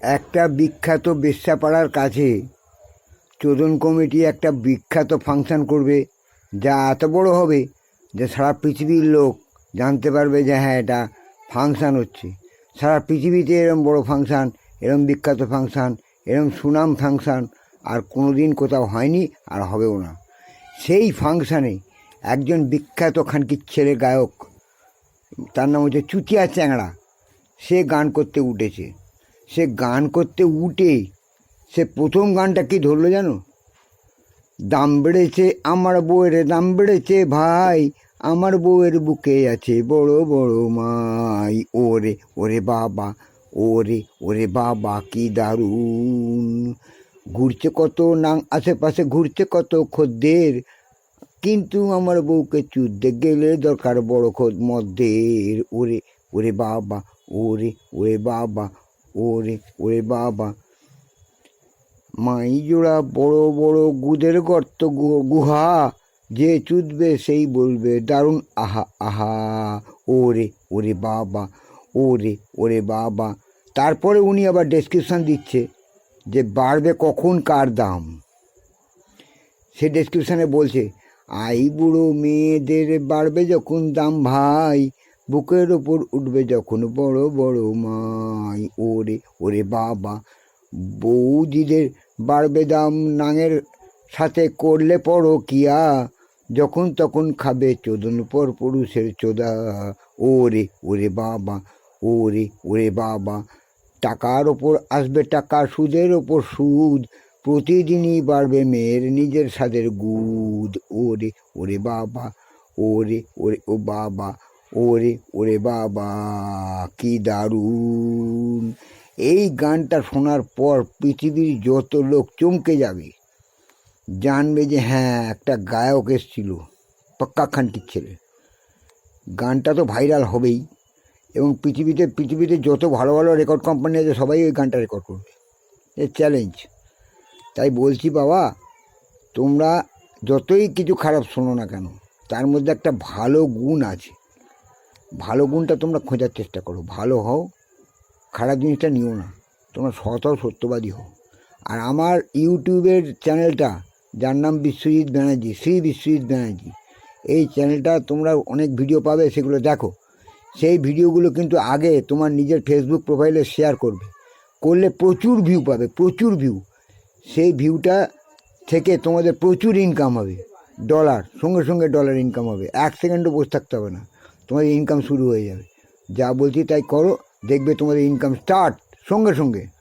একটা বিখ্যাত বেশ্যাপাড়ার কাছে। চোদন কমিটি একটা বিখ্যাত ফাংশন করবে, যা এত বড় হবে যে সারা পৃথিবীর লোক জানতে পারবে যে হ্যাঁ এটা ফাংশান হচ্ছে। সারা পৃথিবীতে এরম বড় ফাংশান, এরম বিখ্যাত ফাংশান, এরম সুনাম ফাংশান আর কোনো দিন কোথাও হয়নি আর হবেও না। সেই ফাংশানে একজন বিখ্যাত খানকির ছেলে গায়ক, তার নাম হচ্ছে চুতিয়া চ্যাংড়া, সে গান করতে উঠেছে। সে গান করতে উঠে, সে প্রথম গানটা কি ধরলো জানো? দাম বেড়েছে আমার বউয়ের, দাম বেড়েছে ভাই, আমার বউয়ের বুকে আছে বড় বড় মাই। ওরে ওরে বাবা, ওরে ওরে বাবা, কি দারুণ। ঘুরছে কত নাং, আশেপাশে ঘুরছে কত খদ্দের, কিন্তু আমার বউকে চুদতে গেলে দরকার বড় খোদ মদ্দের। ওরে ওরে বাবা, ওরে ওরে বাবা ওরে ওরে বাবা। মাই জোড়া বড় বড় গুদের গর্ত গুহা। যে চুদবে সেই বলবে, দারুণ, আহা আহা, ওরে ওরে বাবা, ওরে ওরে বাবা। তারপরে উনি আবার ডেসক্রিপশান দিচ্ছে যে বাড়বে কখন, কার দাম। সে ডেসক্রিপশানে বলছে, আই বুড়ো মেয়েদের বাড়বে যখন দাম ভাই বুকের ওপর উঠবে যখন বড় বড় মাই। ওরে ওরে বাবা, বৌদিদের বাড়বে দাম নাঙের সাথে করলে পড়ো কিয়া যখন তখন খাবে চোদন পর পুরুষের চোদা। ওরে ওরে বাবা, ওরে ওরে বাবা, টাকার ওপর আসবে টাকা, সুদের ওপর সুদ, প্রতিদিনই বাড়বে মেয়ের নিজের স্বাদের গুদ। ওরে ওরে বাবা, ওরে ওরে, ও বাবা ওরে ওরে বাবা, কি দারুণ। এই গানটা শোনার পর পৃথিবীর যত লোক চমকে যাবে, জানবে যে হ্যাঁ একটা গায়ক এসছিল, পাক্কা খানটির ছেলে। গানটা তো ভাইরাল হবেই, এবং পৃথিবীতে পৃথিবীতে যত ভালো ভালো রেকর্ড কোম্পানি আছে, সবাই ওই গানটা রেকর্ড করবে। এ চ্যালেঞ্জ। তাই বলছি বাবা, তোমরা যতই কিছু খারাপ শোনো না কেন, তার মধ্যে একটা ভালো গুণ আছে। ভালো গুণটা তোমরা খোঁজার চেষ্টা করো। ভালো হও, খারাপ জিনিসটা নিও না। তোমরা সৎ হও সত্যবাদী হও। আর আমার ইউটিউবের চ্যানেলটা, যার নাম বিশ্বজিৎ ব্যানার্জি, শ্রী বিশ্বজিৎ ব্যানার্জি, এই চ্যানেলটা তোমরা অনেক ভিডিও পাবে, সেগুলো দেখো। সেই ভিডিওগুলো কিন্তু আগে তোমার নিজের ফেসবুক প্রোফাইলে শেয়ার করবে। করলে প্রচুর ভিউ পাবে, প্রচুর ভিউ সেই ভিউটা থেকে তোমাদের প্রচুর ইনকাম হবে। ডলার সঙ্গে সঙ্গে ডলার ইনকাম হবে। এক সেকেন্ডও বসে থাকতে হবে না। তোমাদের ইনকাম শুরু হয়ে যাবে। যা বলছি তাই করো, দেখবে তোমাদের ইনকাম স্টার্ট সঙ্গে সঙ্গে।